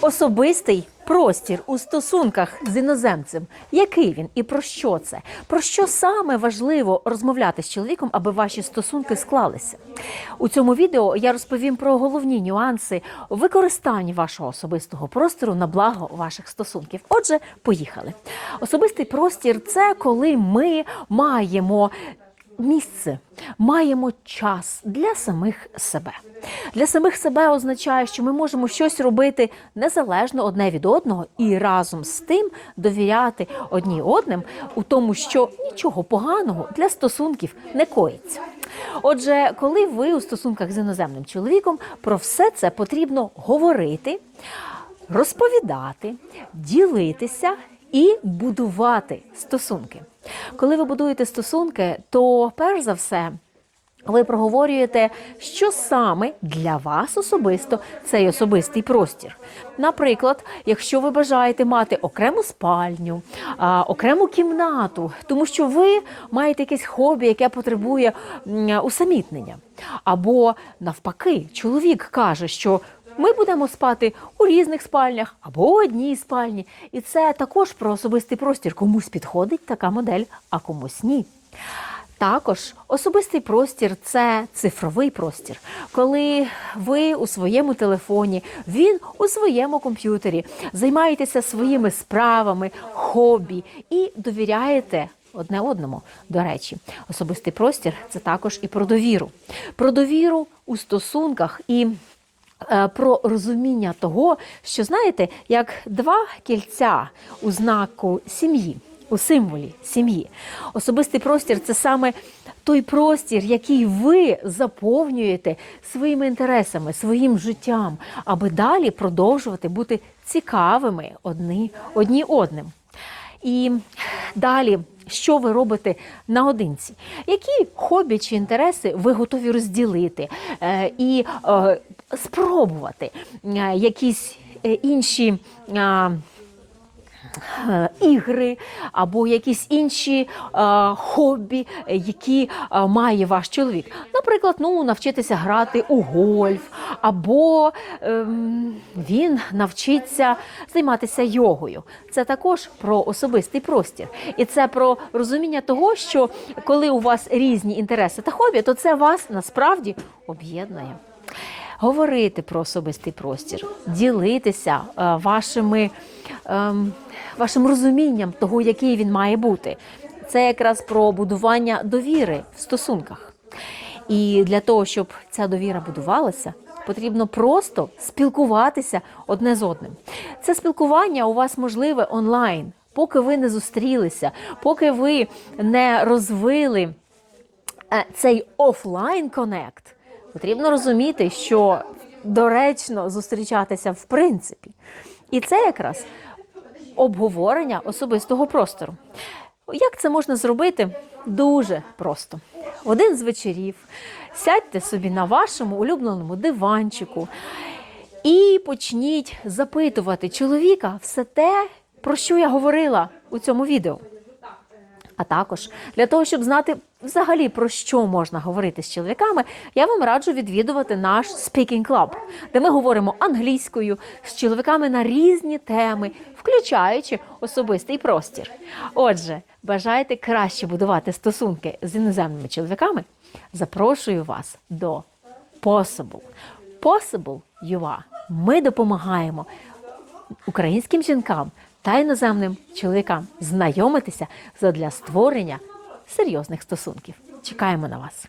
Особистий простір у стосунках з іноземцем. Який він і про що це? Про що саме важливо розмовляти з чоловіком, аби ваші стосунки склалися? У цьому відео я розповім про головні нюанси використання вашого особистого простору на благо ваших стосунків. Отже, поїхали. Особистий простір це коли ми маємо місце, маємо час для самих себе. Для самих себе означає, що ми можемо щось робити незалежно одне від одного і разом з тим довіряти одні одним у тому, що нічого поганого для стосунків не коїться. Отже, коли ви у стосунках з іноземним чоловіком, про все це потрібно говорити, розповідати, ділитися і будувати стосунки. Коли ви будуєте стосунки, то перш за все. Ви проговорюєте, що саме для вас особисто цей особистий простір. Наприклад, якщо ви бажаєте мати окрему спальню, окрему кімнату, тому що ви маєте якесь хобі, яке потребує усамітнення. Або навпаки, чоловік каже, що ми будемо спати у різних спальнях або у одній спальні. І це також про особистий простір. Комусь підходить така модель, а комусь ні. Також особистий простір це цифровий простір, коли ви у своєму телефоні, він у своєму комп'ютері займаєтеся своїми справами, хобі і довіряєте одне одному. До речі, особистий простір це також і про довіру. Про довіру у стосунках і про розуміння того, що знаєте, як два кільця у знаку сім'ї. У символі сім'ї. Особистий простір це саме той простір, який ви заповнюєте своїми інтересами, своїм життям, аби далі продовжувати бути цікавими одні, одні одним. І далі, що ви робите наодинці? Які хобі чи інтереси ви готові розділити е, і е, спробувати е, якісь інші. Е, ігри або якісь інші е, хобі, які е, має ваш чоловік. Наприклад, ну, навчитися грати у гольф, або ем, він навчиться займатися йогою. Це також про особистий простір. І це про розуміння того, що коли у вас різні інтереси та хобі, то це вас насправді об'єднує говорити про особистий простір, ділитися е, вашими, вашим розумінням того, який він має бути. Це якраз про будування довіри в стосунках. І для того, щоб ця довіра будувалася, потрібно просто спілкуватися одне з одним. Це спілкування у вас можливе онлайн, поки ви не зустрілися, поки ви не розвили е, цей офлайн конект. Потрібно розуміти, що доречно зустрічатися в принципі. І це якраз обговорення особистого простору. Як це можна зробити? Дуже просто. Один з вечорів сядьте собі на вашому улюбленому диванчику і почніть запитувати чоловіка все те, про що я говорила у цьому відео. А також для того, щоб знати взагалі про що можна говорити з чоловіками, я вам раджу відвідувати наш Speaking Club, де ми говоримо англійською з чоловіками на різні теми, включаючи особистий простір. Отже, бажаєте краще будувати стосунки з іноземними чоловіками? Запрошую вас до Possible. Possible are. Ми допомагаємо українським жінкам та іноземним чоловікам знайомитися задля створення серйозних стосунків. Чекаємо на вас.